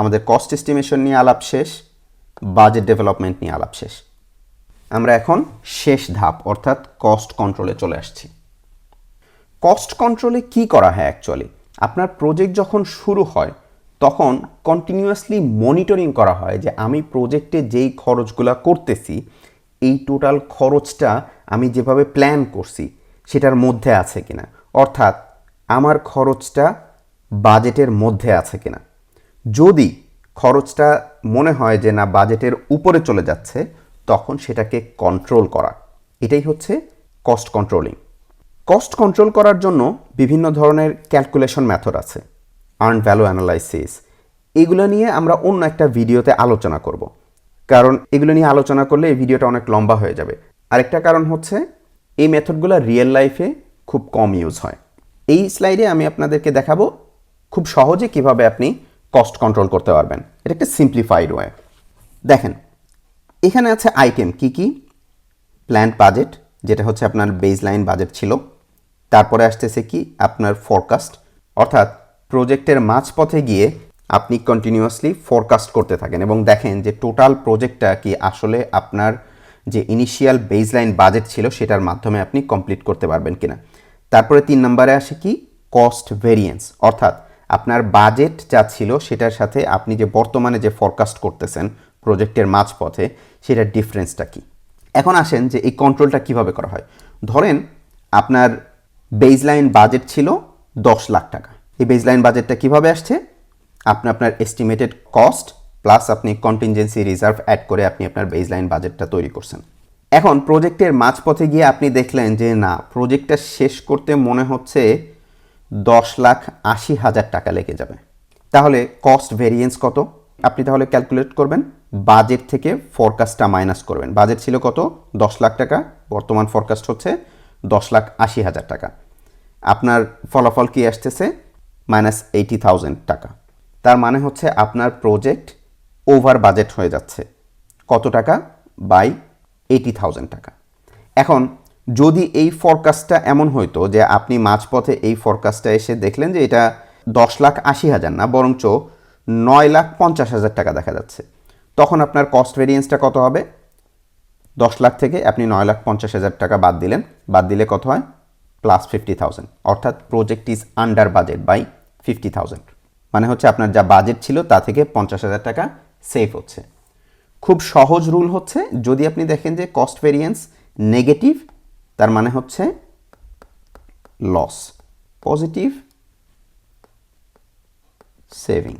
আমাদের cost estimation নিয়ে আলাপ শেষ বাজেট ডেভেলপমেন্ট নিয়ে আলাপ শেষ। আমরা এখন শেষ ধাপ, অর্থাৎ কস্ট কন্ট্রোলে চলে আসছি। কস্ট কন্ট্রোলে কি করা হয় অ্যাকচুয়ালি আপনার প্রজেক্ট যখন শুরু হয়, তখন কন্টিনিউয়াসলি মনিটরিং করা হয় যে আমি প্রজেক্টে যেই খরচগুলো করতেছি, এই টোটাল খরচটা আমি যেভাবে প্ল্যান করছি, সেটার মধ্যে আছে কিনা? অর্থাৎ আমার খরচটা বাজেটের মধ্যে আছে কিনা? যদি খরচটা মনে হয় যে না, বাজেটের উপরে চলে যাচ্ছে, তখন সেটাকে কন্ট্রোল করা। এটাই হচ্ছে কস্ট কন্ট্রোলিং কস্ট কন্ট্রোল করার জন্য বিভিন্ন ধরনের ক্যালকুলেশন মেথড আছে। আর্ন ভ্যালু অ্যানালাইসিস এগুলো নিয়ে আমরা অন্য একটা ভিডিওতে আলোচনা করব। কারণ এগুলো নিয়ে আলোচনা করলে এই ভিডিওটা অনেক লম্বা হয়ে যাবে। আরেকটা কারণ হচ্ছে, এই মেথডগুলো রিয়েল লাইফে খুব কম ইউজ হয়। এই স্লাইডে আমি আপনাদেরকে দেখাবো খুব সহজে কীভাবে আপনি কস্ট কন্ট্রোল করতে পারবেন। এটা একটা সিম্পলিফাইড ওয়ে দেখেন, এখানে আছে আইটেম কি কি? প্ল্যান্ট বাজেট যেটা হচ্ছে আপনার বেজ লাইন বাজেট ছিল। তারপরে আসতেছে কি? আপনার ফরকাস্ট অর্থাৎ প্রজেক্টের মাঝপথে গিয়ে আপনি কন্টিনিউয়াসলি ফরকাস্ট করতে থাকেন এবং দেখেন যে টোটাল প্রজেক্টটা কি আসলে আপনার যে ইনিশিয়াল বেজ লাইন বাজেট ছিল সেটার মাধ্যমে আপনি কমপ্লিট করতে পারবেন কিনা। তারপরে তিন নম্বরে আসে কি? কস্ট ভেরিয়েন্স অর্থাৎ আপনার বাজেট যা ছিল সেটার সাথে আপনি যে বর্তমানে যে ফরকাস্ট করতেছেন প্রজেক্টের মাঝপথে, সেটার ডিফারেন্সটা কী? এখন আসেন যে এই কন্ট্রোলটা কীভাবে করা হয়। ধরেন আপনার বেজলাইন বাজেট ছিল দশ লাখ টাকা। এই বেজলাইন বাজেটটা কীভাবে আসছে? আপনি আপনার এস্টিমেটেড কস্ট প্লাস আপনি কন্টিনজেন্সি রিজার্ভ অ্যাড করে আপনি আপনার বেজলাইন বাজেটটা তৈরি করছেন। এখন প্রজেক্টের মাঝপথে গিয়ে আপনি দেখলেন যে না প্রজেক্টটা শেষ করতে মনে হচ্ছে দশ লাখ আশি হাজার টাকা লেগে যাবে। তাহলে কস্ট ভেরিয়েন্স কত? আপনি তাহলে ক্যালকুলেট করবেন বাজেট থেকে ফরকাস্টটা মাইনাস করবেন। বাজেট ছিল কত? দশ লাখ টাকা, বর্তমান ফরকাস্ট হচ্ছে দশ লাখ আশি হাজার টাকা। আপনার ফলাফল কি আসতেছে? মাইনাস এইটি থাউজেন্ড টাকা। তার মানে হচ্ছে আপনার প্রজেক্ট ওভার বাজেট হয়ে যাচ্ছে। কত টাকা? বাই এইটি থাউজেন্ড টাকা। এখন যদি এই ফরকাস্টটা এমন হইতো যে আপনি মাঝপথে এই ফরকাস্টটা এসে দেখলেন যে এটা দশ লাখ আশি হাজার না, বরঞ্চ নয় লাখ পঞ্চাশ হাজার টাকা দেখা যাচ্ছে, তখন আপনার কস্ট ভেরিয়েন্সটা কত হবে? দশ লাখ থেকে আপনি নয় লাখ পঞ্চাশ হাজার টাকা বাদ দিলেন, বাদ দিলে কত হয়? প্লাস ফিফটি থাউজেন্ড অর্থাৎ project is under budget by fifty thousand মানে হচ্ছে আপনার যা বাজেট ছিল তা থেকে পঞ্চাশ হাজার টাকা সেভ হচ্ছে। খুব সহজ রুল হচ্ছে যদি আপনি দেখেন যে কস্ট ভেরিয়েন্স নেগেটিভ তার মানে হচ্ছে লস পজিটিভ সেভিং